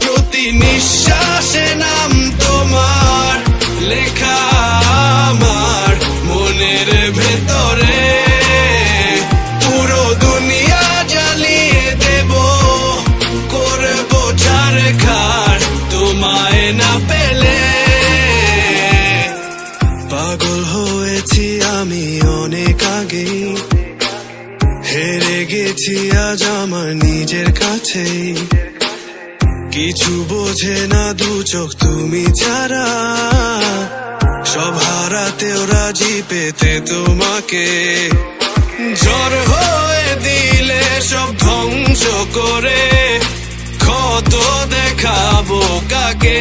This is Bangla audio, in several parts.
প্রতি নিঃশ্বাসে নাম তোমার লেখা আমার মনের ভেতরে অনেক আগেই হেরে গেছি আজ আমার নিজের কাছেই। কিছু বোঝে না দু চোখ তুমি ছাড়া। সব হারাতেও রাজি পেতে তোমাকে। জ্বর হয়ে দিলে সব ধ্বংস করে। ক্ষত দেখাবো কাকে?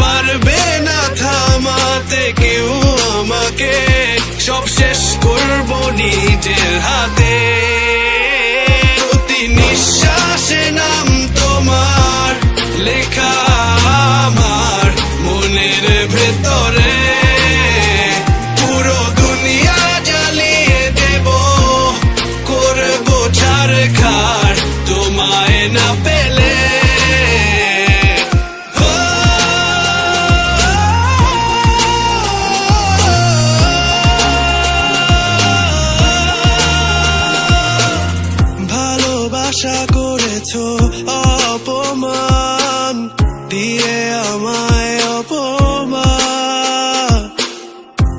পারবে না থামাতে কেউ আমাকে। সব শেষ করব নিজের হাতে। প্রতি নিঃশ্বাসে নাম তোমার, লেখা আমার মনের ভেতরে। পুরো দেব, করব তোমায় না পেলে ভালোবাসা করেছ অপমান, দিয়ে আমায় অপমান।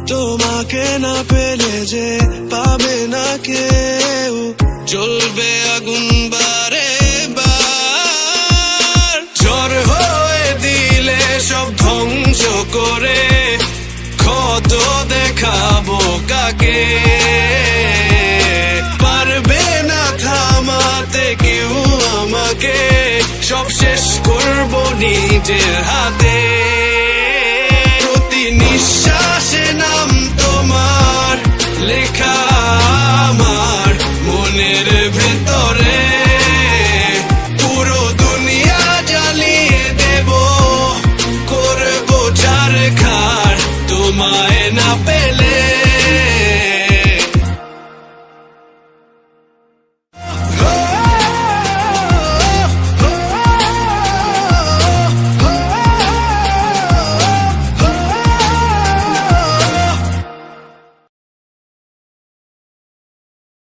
তোমাকে না পেলে যে পাবে না কেউ, জ্বলবে আগুন বারে বার। ঝড় হয়ে দিলে সব ধ্বংস করে, ক্ষত দেখাবো কাকে? সব শেষ করব নিজের হাতে। প্রতি নিঃশ্বাসে নাম তোমার লেখা